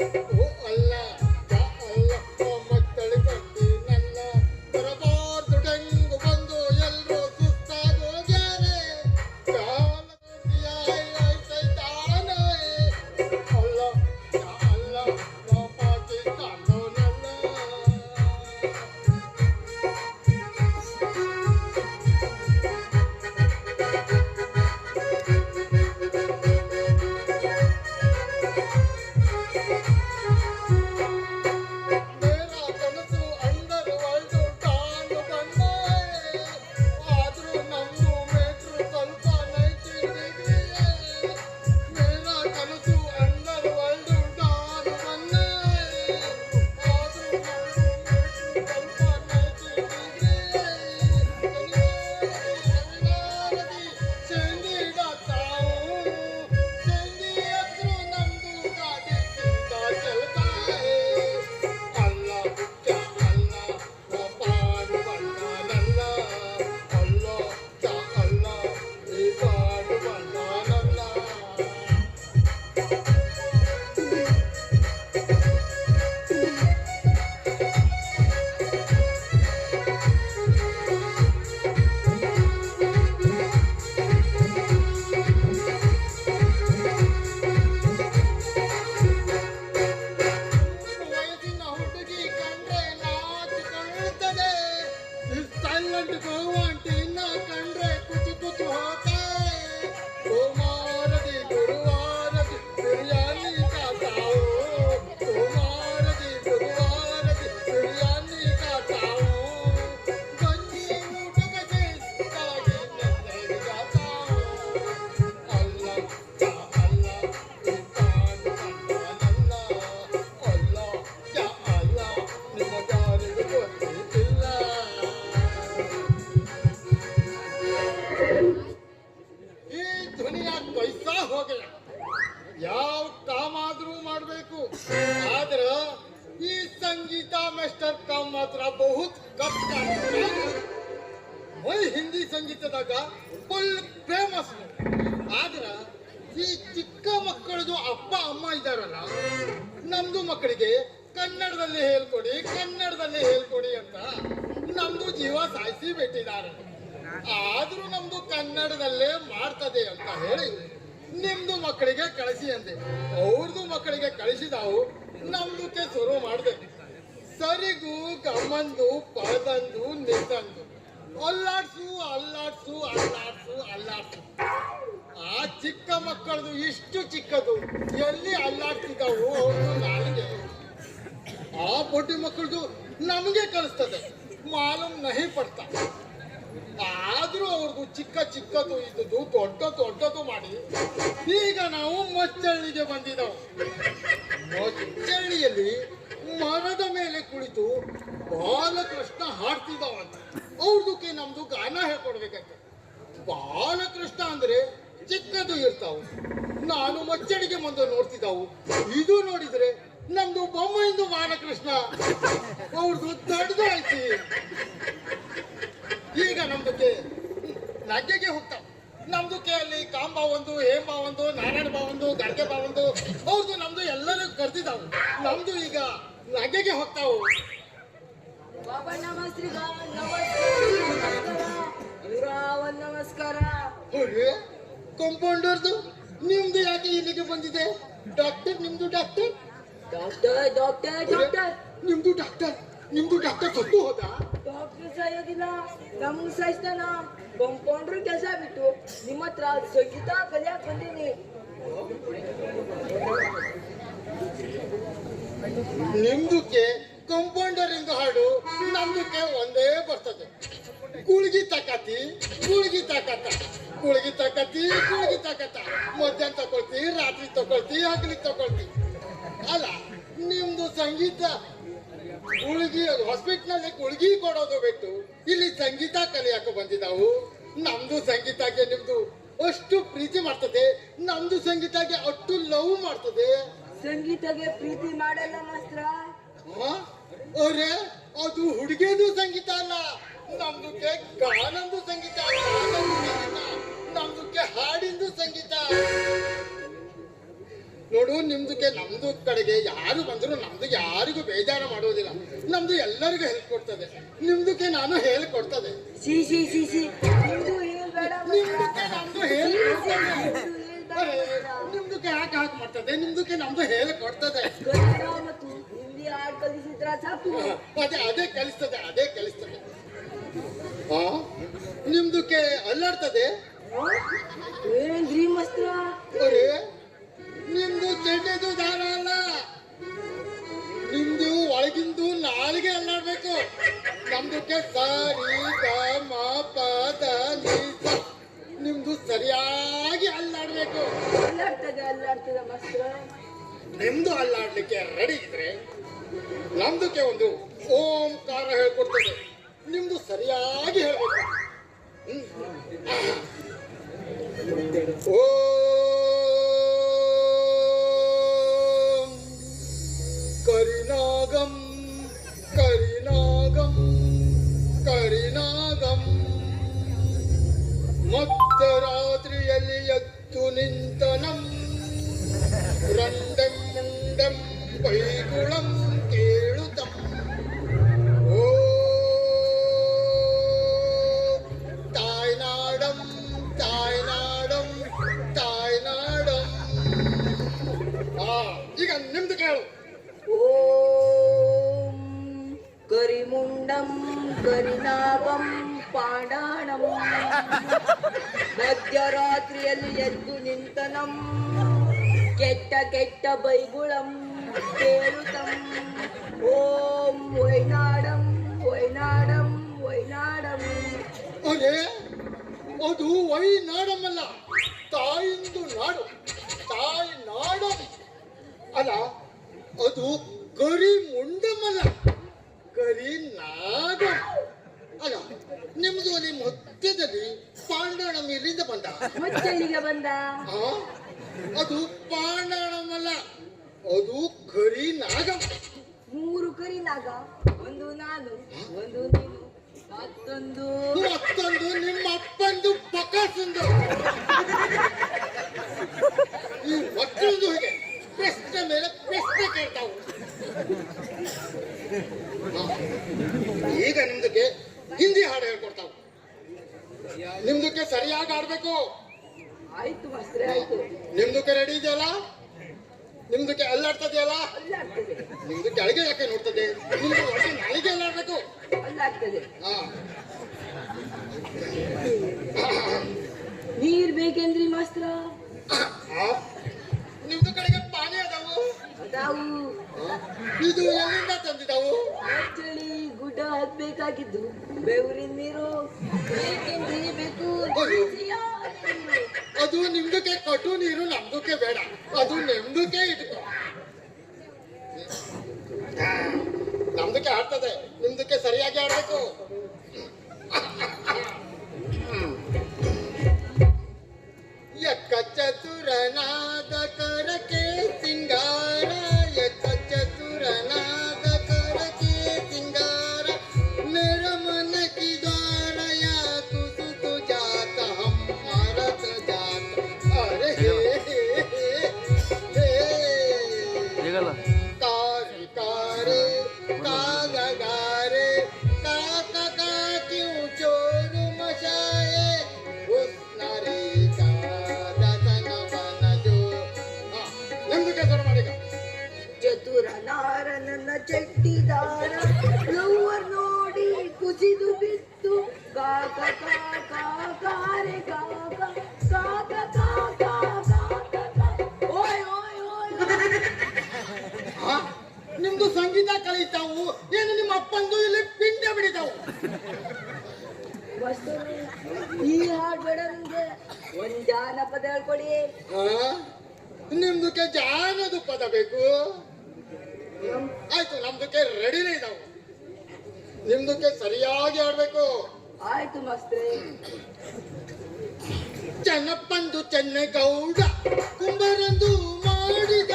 ಓ ಸಂಗೀತದಾಗ full famous ಆದ್ರೆ ಈ ಚಿಕ್ಕ ಮಕ್ಕಳದು ಅಪ್ಪ, ಅಮ್ಮ ಇದ್ದಾರಲ್ಲ, ನಮ್ದು ಮಕ್ಕಳಿಗೆ ಕನ್ನಡದಲ್ಲಿ ಹೇಳ್ಕೊಡಿ ಕನ್ನಡದಲ್ಲಿ ಹೇಳ್ಕೊಡಿ ಅಂತ ನಮ್ದು ಜೀವ ಸಾಯಿಸಿ ಬಿಟ್ಟಿದ್ದಾರೆ. ಆದ್ರೂ ನಮ್ದು ಕನ್ನಡದಲ್ಲೇ ಮಾಡ್ತದೆ ಅಂತ ಹೇಳಿ ನಿಮ್ದು ಮಕ್ಕಳಿಗೆ ಕಳಿಸಿ ಅಂದೆ. ಅವ್ರದ್ದು ಮಕ್ಕಳಿಗೆ ಕಳಿಸಿದಾವು, ನಮ್ದಕ್ಕೆ ಶುರು ಮಾಡ್ದೆ. ಸರಿಗೂ ಗಮ್ಮಂದು ಪದಂದು ನಿಸಂದು ಅಲ್ಲಾಡ್ಸು ಅಲ್ಲಾಡ್ಸು ಅಲ್ಲಾಡ್ಸು ಅಲ್ಲಾಡ್ಸು. ಆ ಚಿಕ್ಕ ಮಕ್ಕಳದು ಇಷ್ಟು ಚಿಕ್ಕದು. ಎಲ್ಲಿ ಅಲ್ಲಾಡ್ತಿದ್ದಾವು ಅವ್ರದ್ದು ನಾಲಿಗೆ. ಆ ಪೊಟ್ಟಿ ಮಕ್ಕಳದು ನಮಗೆ ಕಳಿಸ್ತದೆ ಮಾಲೂಮ್ ನಹಿ ಪಡ್ತಾ. ಆದರೂ ಅವ್ರದ್ದು ಚಿಕ್ಕ ಚಿಕ್ಕದು ಇದ್ದದ್ದು ದೊಡ್ಡ ದೊಡ್ಡದು ಮಾಡಿ ಈಗ ನಾವು ಮಚ್ಚಳ್ಳಿಗೆ ಬಂದಿದ್ದವು ಮಚ್ಚಳ್ಳಿಯಲ್ಲಿ ಮರದ ಮೇಲೆ ಕುಳಿತು ಬಾಲಕೃಷ್ಣ ಹಾಡ್ತಿದ್ದಾವಂತ ಅವ್ರದಕ್ಕೆ ನಮ್ದು ಗಾನ ಹೇಳ್ಕೊಡ್ಬೇಕಂತೆ ಬಾಲಕೃಷ್ಣ ಅಂದ್ರೆ ಚಿಕ್ಕದು ಇರ್ತಾವು. ನಾನು ಮಚ್ಚಡಿಗೆ ಮುಂದೆ ನೋಡ್ತಿದ್ದಾವು. ಇದು ನೋಡಿದ್ರೆ ನಮ್ದು ಬೊಮ್ಮೆಯಿಂದ ಬಾಲಕೃಷ್ಣ ಅವ್ರದ್ದು ಐತಿ ಈಗ ನಮ್ದಕ್ಕೆ ನಗೆಗೆ ಹೋಗ್ತಾವ. ನಮ್ದಕ್ಕೆ ಅಲ್ಲಿ ಕಾಂಬ ಒಂದು ಹೇಮ ಒಂದು, ನಾರಾಯಣ ಬಾ ಒಂದು, ಗರ್ಗೆ ಬಾ ಒಂದು, ಅವ್ರದ್ದು ನಮ್ದು ಎಲ್ಲರೂ ಕರೆದಿದ್ದಾವು. ನಮ್ದು ಈಗ ನಗೆಗೆ ಹೋಗ್ತಾವು. ನಮಸ್ಕಾರ ಕಂಪೌಂಡರ್ದು ನಿಮ್ದು ಯಾಕೆ ಇಲ್ಲಿಗೆ ಬಂದಿದೆ? ಡಾಕ್ಟರ್ ನಿಮ್ದು ಡಾಕ್ಟರ್ ಡಾಕ್ಟರ್ ಡಾಕ್ಟರ್ ಡಾಕ್ಟರ್ ನಿಮ್ದು ಡಾಕ್ಟರ್ ನಿಮ್ದು ಡಾಕ್ಟರ್ ಸತ್ತು ಹೋದ? ಡಾಕ್ಟರ್ ಸಾಯೋದಿಲ್ಲ ನಮ್ಗೆ ಸಾಯಿಸ್ತಾನ ಕಾಂಪೌಂಡರ್ ಕೆಲಸ ಬಿಟ್ಟು ನಿಮ್ಮ ಹತ್ರ ಸಂಗೀತ ಕಲಿಯಕ್ ಬಂದೀನಿ. ನಿಮ್ದಕ್ಕೆ ಕಂಪೌಂಡರ್ ಇಂದ ಹಾಡು ನಂಬಿಕೆ ಒಂದೇ ಬರ್ತದೆ. ಕುಳ್ಗಿ ತಕತಿ ಕುಳ್ಗಿ ತಕತ ಕುಳ್ಗಿ ತಕತಿ ಕುಳ್ಗಿ ತಕತ. ಮಧ್ಯಾಹ್ನ ತಗೊಳ್ತಿ ರಾತ್ರಿ ತಗೊಳ್ತಿ ಹಗಲಿ ತಗೊಳ್ತಿ. ಅಲ್ಲ ನಿಮ್ದು ಸಂಗೀತ ಗುಳಿಗಿ ಹಾಸ್ಪಿಟ್ಲಲ್ಲಿ ಕುಳ್ಗಿ ಕೊಡೋದು ಬಿಟ್ಟು ಇಲ್ಲಿ ಸಂಗೀತ ಕಲಿಯಕ್ಕೆ ಬಂದಿದ್ದಾವು. ನಮ್ದು ಸಂಗೀತಕ್ಕೆ ನಿಮ್ದು ಅಷ್ಟು ಪ್ರೀತಿ ಮಾಡ್ತದೆ. ನಮ್ದು ಸಂಗೀತಕ್ಕೆ ಅಷ್ಟು ಲವ್ ಮಾಡ್ತದೆ. ಸಂಗೀತಗೆ ಪ್ರೀತಿ ಮಾಡಲ್ಲ ಮಾಸ್ತ್ರ? ಅರೆ ಅದು ಹುಡುಗಿದು ಸಂಗೀತ ಅಲ್ಲ. ನಮ್ದಕ್ಕೆ ಗಾನಂದು ಸಂಗೀತ ನಮ್ದಕ್ಕೆ ಹಾಡಿಂದು ಸಂಗೀತ. ನೋಡು ನಿಮ್ದಕ್ಕೆ ನಮ್ದು ಕಡೆಗೆ ಯಾರು ಬಂದ್ರು ನಮ್ದು ಯಾರಿಗೂ ಬೇಜಾರು ಮಾಡೋದಿಲ್ಲ. ನಮ್ದು ಎಲ್ಲರಿಗೂ ಹೆಲ್ಪ್ ಕೊಡ್ತದೆ. ನಿಮ್ದಕ್ಕೆ ನಾನು ಹೇಳ್ಕೊಡ್ತದೆ ಸಿ ಸಿ ಸಿ ಸಿ. ನಿಮ್ದಕ್ಕೆ ನಮ್ದು ಹೇಳ್ ಅರೆ, ಕನ್ನಡ ನಿಮ್ದಕ್ಕೆ ಯಾಕೆ ಹಾಕಿ ಮಾಡ್ತದೆ. ನಿಮ್ದಕ್ಕೆ ನಮ್ದು ಹೇಳ್ಕೊಡ್ತದೆ ಕಲಿಸಿದ್ರ ಸಾಕು. ಅದೇ ಅದೇ ಕಲಿಸ್ತದೆ ಅದೇ ಕಲಿಸ್ತದೆ. ಆ ನಿಮ್ದಕ್ಕೆ ಅಲ್ಲಾಡ್ತದೆ? ಏನ್ರಿ ಮಸ್ತ್ರ ಅರೆ ನಿಮ್ದು ಚೆಂಡೆದು ದಾರ ಅಲ್ಲ. ನಿಮ್ದು ಒಳಗಿಂದು ನಾಲ್ಗೆ ಅಲ್ಲಾಡ್ಬೇಕು. ನಮ್ದಕ್ಕೆ ಸರಿ ಗ ಮ ಪ ದ ನಿ ಸ. ನಿಮ್ದು ಸರಿಯಾಗಿ ಅಲ್ಲಾಡ್ಬೇಕು. ಅಲ್ಲಾಡ್ತದೆ ಅಲ್ಲಾಡ್ತದೆ ಮಸ್ತ್ರ ನಿಮ್ದು ಅಲ್ಲಾಡ್ಲಿಕ್ಕೆ ರೆಡಿ ಇದ್ರೆ ನಮ್ದಕ್ಕೆ ಒಂದು ಓಂಕಾರ ಹೇಳ್ಕೊಡ್ತದೆ. ನಿಮ್ದು ಸರಿಯಾಗಿ ಹೇಳ್ಬೇಕು. ಓಂ ಕರಿನಾಗಂ ಕರಿನಾಗಂ ಕರಿನಾಗಂ. ಮಧ್ಯರಾತ್ರಿಯಲ್ಲಿ ಕೇಳು. ಓಂ ಕರಿಮುಂಡಂ ಕರಿನಾಭಂ ಪಾಡಾಣಂ ಮಧ್ಯರಾತ್ರಿಯಲ್ಲಿ ಎದ್ದು ನಿಂತನಂ. ಕೆಟ್ಟ ಕೆಟ್ಟ ಬೈಗುಳಂ ಕೇಳುತ್ತಂ ಓಂ ವೈನಾಡಂ ವೈನಾಡಂ ವೈನಾಡಂ ಅದೇ ಅದು ವೈ ನಾಡಮಲ್ಲ ತಾಯಿಂದು ನಾಡು ತಾಯಿ ನಾಡಂ ಅಲ್ಲ ಅದು ಕರಿ ಮುಂಡಮಲ ಕರಿ ನಾಗ. ಅಲ್ಲ ನಿಮ್ದು ನಿಮ್ಮ ಮಧ್ಯದಲ್ಲಿ ಪಾಂಡಣಂ ಇಲ್ಲಿಂದ ಬಂದ? ಮತ್ತೆಲ್ಲಿಗೆ ಬಂದ? ಅದು ಪಾಂಡಣಮಲ್ಲ ಅದು ಕರಿ ನಾಗ. ಮೂರು ಕರಿನಾಗ ಒಂದು ನಾನು ಒಂದು ನೀನು ಮತ್ತೊಂದು. ಮತ್ತೊಂದು ನಿಮ್ಮ ಅಪ್ಪಂದು ಪಕಾಸಂದು ಈ ಮಕ್ಕಳದು ಹೇಗೆ ಪ್ರಶ್ನೆ ಮೇಲೆ ಪ್ರಶ್ನೆ ಕೇಳ್ತಾವು ಹಾ. ಈಗ ನಿಮ್ದಕ್ಕೆ ಹಿಂದಿ ಹಾಡು ಹೇಳ್ಕೊಡ್ತಾವು ನಿಮ್ದಕ್ಕೆ ನಿಮ್ದು ಆಯ್ತು ಮಸ್ತ್ರೆ ಆಯ್ತು. ನಿಮ್ದಕ್ಕೆ ರೆಡಿ ಇದೆಯಲ್ಲ? ನಿಮ್ದಕ್ಕೆ ಅಲ್ಲಾಡ್ತದೆಯಲ್ಲ ನಿಮ್ದು ಕೆಳಗೆ ಯಾಕೆ ನೋಡ್ತದೆ ನಿಮ್ದು ನಾಲಿಗೆ ಅಲ್ಲಾಡ್ಬೇಕು ಹಾ. ನೀರ್ ಬೇಕೇನ್ರಿ ಮಾಸ್ತ್ರ? ನಿಮ್ದು ಕಡೆಗೆ ಪಾನಿ ಅದಾವು. ಅದಾವು. ಇದು ಎಲ್ಲಿಂದ ತಂದಿದ್ದಾವು? ಚಳಿ ಗುಡ್ಡ ಹತ್ಬೇಕಾಗಿದ್ದು ಬೆವರಿನ ನೀರು. ಬೇಕು. ಅದು ನಿಮ್ದಕ್ಕೆ ಕಟು ನೀರು, ನಮ್ದಕ್ಕೆ ಬೇಡ. ಅದು ನಿಮ್ದಕ್ಕೆ ಇಟ್ಕೋ ನಮ್ದಕ್ಕೆ ಆಡ್ತದೆ, ನಿಮ್ದಕ್ಕೆ ಸರಿಯಾಗಿ ಆಡ್ಬೇಕು. ಸಿಗಲ್ಲ. ಕಾರಿಕಾರೆ ಕಾಗಗಾರೆ ಕಾಕ ಕಾಕಿಯು ಚೋರು ಮಶಾಯೆ ಚೆಟ್ಟಿದಾರ ನೋಡಿ ಕುಸಿದು ಬಿತ್ತು. ಕಾಕ ಕಾಕ ಕಾರೆ ಕಾಕ ಸಂಗೀತ ಕಲಿತಾವು ಏನು ನಿಮ್ಮ ಅಪ್ಪಂದು ಇಲ್ಲಿ ಪಿಂಡ ಬಿಡಿತಾವು. ಈ ಹಾಡ್ ಬೇಡ ನಿಮ್ಗೆ ಒಂದ್ ಜಾನಪದ ಹೇಳ್ಕೊಡಿ. ಆ? ನಿಮ್ದಕ್ಕೆ ಜಾನದು ಪದ ಬೇಕು? ಆಯ್ತು ನಮ್ದಕ್ಕೆ ರೆಡಿನೇ ಇದಾವು. ನಿಮ್ದಕ್ಕೆ ಸರಿಯಾಗಿ ಆಡ್ಬೇಕು ಆಯ್ತು ಮಸ್ತ್ರಿ. ಚೆನ್ನಪ್ಪಂದು ಚೆನ್ನಗೌಡ ಕುಂಬರಂದು ಮಾಡಿದ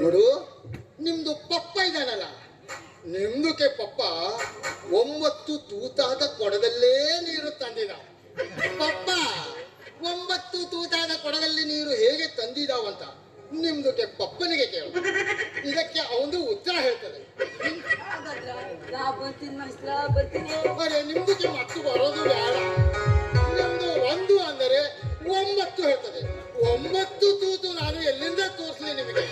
ನೋಡು ನಿಮ್ದು ಪಪ್ಪ ಇದಾನಲ್ಲ ನಿಮ್ದುಕ್ಕೆ ಪಪ್ಪ ಒಂಬತ್ತು ತೂತಾದ ಕೊಡದಲ್ಲೇ ನೀರು ತಂದಿದ. ಪಪ್ಪ ಒಂಬತ್ತು ತೂತಾದ ಕೊಡದಲ್ಲಿ ನೀರು ಹೇಗೆ ತಂದಿದಾವಂತ ನಿಮ್ದುಕ್ಕೆ ಪಪ್ಪನಿಗೆ ಕೇಳು. ಇದಕ್ಕೆ ಅವನು ಉತ್ತರ ಹೇಳ್ತದೆ. ಅರೆ ನಿಮ್ದುಕ್ಕೆ ಮತ್ತು ಬರೋದು ಬೇಡ. ಅಂದರೆ ಒಂಬತ್ತು ಹೇಳ್ತದೆ. ಒಂಬತ್ತು ತೂತು ನಾನು ಎಲ್ಲಿಂದ ತೋರಿಸಲಿ ನಿಮಗೆ?